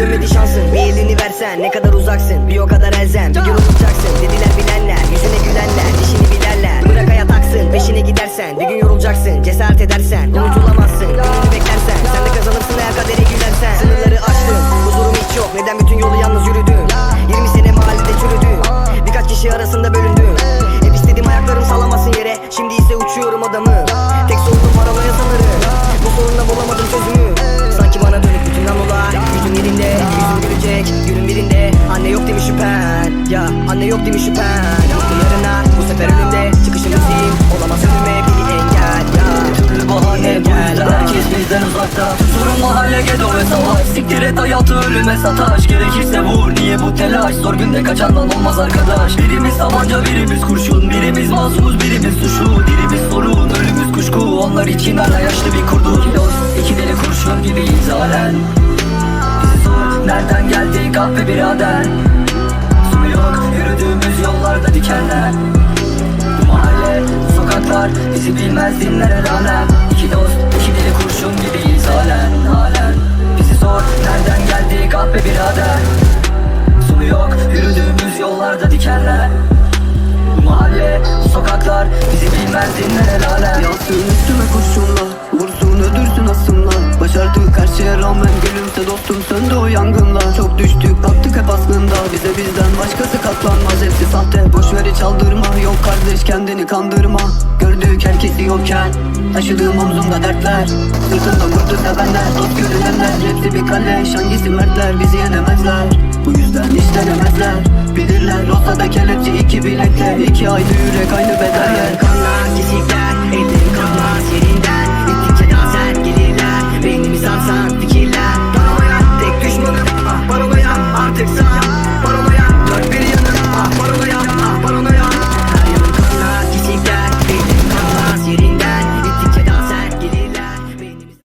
Dönmedi şansın bir elini versen Ne kadar uzaksın? Bir o kadar elzem Bir gün unutacaksın dediler bilenler Yüzüne gülenler dişini bilerler. Bırak hayat aksın peşine gidersen. Bir gün yorulacaksın cesaret edersen. Unutulamazsın. Gününü beklersen Sen de kazanırsın eğer kadere gülersen. Sınırları aştın huzurum hiç yok. Neden bütün yolu yalnız yürüdüm? 20 sene mahallede çürüdüm. Birkaç kişi arasında bölündüm. Hep istediğim ayaklarım salamasın yere. Şimdi ise uçuyorum adamı Ya anne yok demiş şüphen? Yoktu yarına bu sefer önümde Çıkışım müziğim olamaz önüme biri engel. Ya türlü bahane bu yüzden herkes bizden uzakta. Sorun mahalle gedo ve savaş. Siktir et hayatı ölüme sataş Gerekirse vur. Niye bu telaş? Zor günde kaçandan olmaz arkadaş. Birimiz tabanca birimiz kurşun. Birimiz masumuz birimiz suçlu. Dirimiz sorun ölümüz kuşku. Onlar için ara yaşlı bir kurdu. İki dost iki deli kurşun gibiyiz halen Bizi nereden geldi kahve birader yürüdüğümüz yollarda dikenler. Mahalle, sokaklar bizi bilmez dinler el alem İki dost, iki deli kurşun gibiyiz halen, halen. Bizi sor, nereden geldi kahpe birader? Sonu yok, yürüdüğümüz yollarda dikenler. Mahalle, sokaklar bizi bilmez dinler el alem Yansın üstüme kurşunla yangınla Çok düştük baktık hep aslında. Bize bizden başkası katlanmaz. Hepsi sahte boşver hiç aldırma Yok kardeş kendini kandırma. Gördük herkesi yokken Taşıdığım omzumda dertler. Sırtımda kurdu sevenler Dost görünenler. Hepsi bir kaleş hangisi mertler? Bizi yenemezler. Bu yüzden hiç denemezler. Bilirler olsa da kelepçe iki bilekte iki ayrı yürek aynı etler